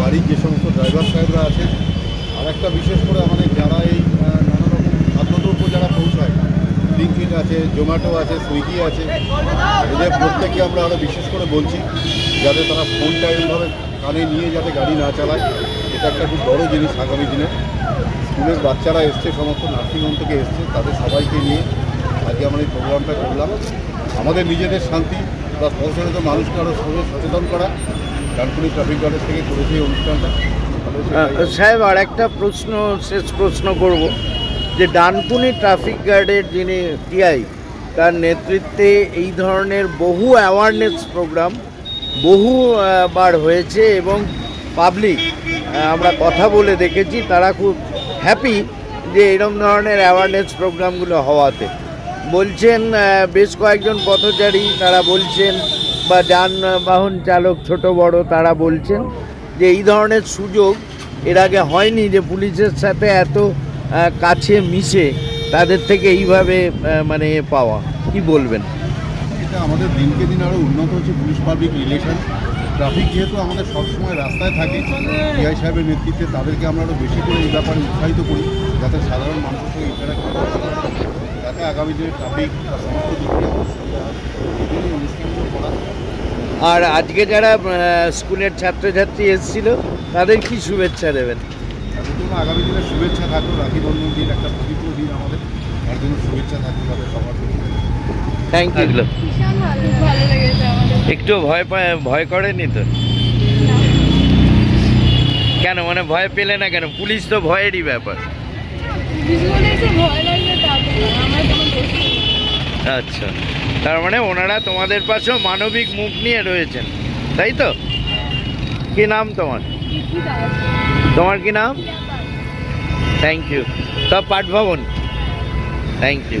গাড়ির যে সমস্ত ড্রাইভার সাহেবরা আছেন আর একটা বিশেষ করে আমাদের যারা এই নানা রকম খাদ্যদ্রব্য যারা পৌঁছায় ব্লিঙ্কিট আছে জোম্যাটো আছে সুইগি আছে, এদের প্রত্যেকে আমরা আরও বিশেষ করে বলছি, যাতে তারা ফোনটা এরকমভাবে কানে নিয়ে যাতে গাড়ি না চালায়। এটা একটা খুব বড় জিনিস আগামী দিনে। স্কুলের বাচ্চারা এসছে, সমস্ত নার্সিংহোম থেকে এসছে, তাদের সবাইকে নিয়ে আজকে আমরা এই প্রোগ্রামটা করলাম। আমাদের নিজেদের শান্তি প্লাস পৌঁছানোত মানুষকে আরও সচেতন করা। ডানকুনি ট্রাফিক গার্ডের থেকে করেছে অনুষ্ঠানটা? সাহেব আর একটা প্রশ্ন শেষ প্রশ্ন করব। যে ডানকুনি ট্রাফিক গার্ডের যিনি টিআই তার নেতৃত্বে এই ধরনের বহু অ্যাওয়ারনেস প্রোগ্রাম বহু আহ, বার হয়েছে এবং পাবলিক আমরা কথা বলে দেখেছি তারা খুব হ্যাপি যে এরকম ধরনের অ্যাওয়ারনেস প্রোগ্রামগুলো হওয়াতে। বলছেন বেশ কয়েকজন পথচারী তারা বলছেন বা যানবাহন চালক ছোট, বড় তারা বলছেন যে এই ধরনের সুযোগ এর আগে হয়নি যে পুলিশের সাথে এত কাছে মিশে তাদের থেকে এইভাবে মানে পাওয়া। কি বলবেন? এটা আমাদের দিনকে দিন আরও উন্নত হচ্ছে, পুলিশ পাবলিক রিলেশন ট্রাফিক যেহেতু আমাদের সবসময় রাস্তায় থাকে পিআই সাহেবের নেতৃত্বে তাদেরকে আমরা আরও বেশি করে এই ব্যাপারে উৎসাহিত করি, যাতে সাধারণ মানুষের সঙ্গে ইন্টারাক্ট যাতে আগামী দিনে ট্রাফিক সমস্ত দিক দিয়ে আমাদের সুবিধা হয় এই জন্য এই অনুষ্ঠানগুলো করা আর আজকে যারা স্কুলের ছাত্রছাত্রী এসেছিল তাদের কি শুভেচ্ছা দেবেন? আগামী দিনে শুভেচ্ছা থাকল রাখি বন্ধন দিন একটা পবিত্র দিন আমাদের। তার জন্য শুভেচ্ছা থাকল তাদের সবার থ্যাংক ইউ একটু ভয় পায় ভয় করেনি তো? কেন মানে ভয় পেলে না কেন? পুলিশ তো ভয়েরই ব্যাপার। ভয় লাগবে তাতে না আমার কোনো দোষ নেই। আচ্ছা। তার মানে ওনারা তোমাদের পাশেও মানবিক মুখ নিয়ে রয়েছেন, তাই তো? কি নাম তোমার? তোমার কি নাম? থ্যাংক ইউ সব পাঠভবন? Thank you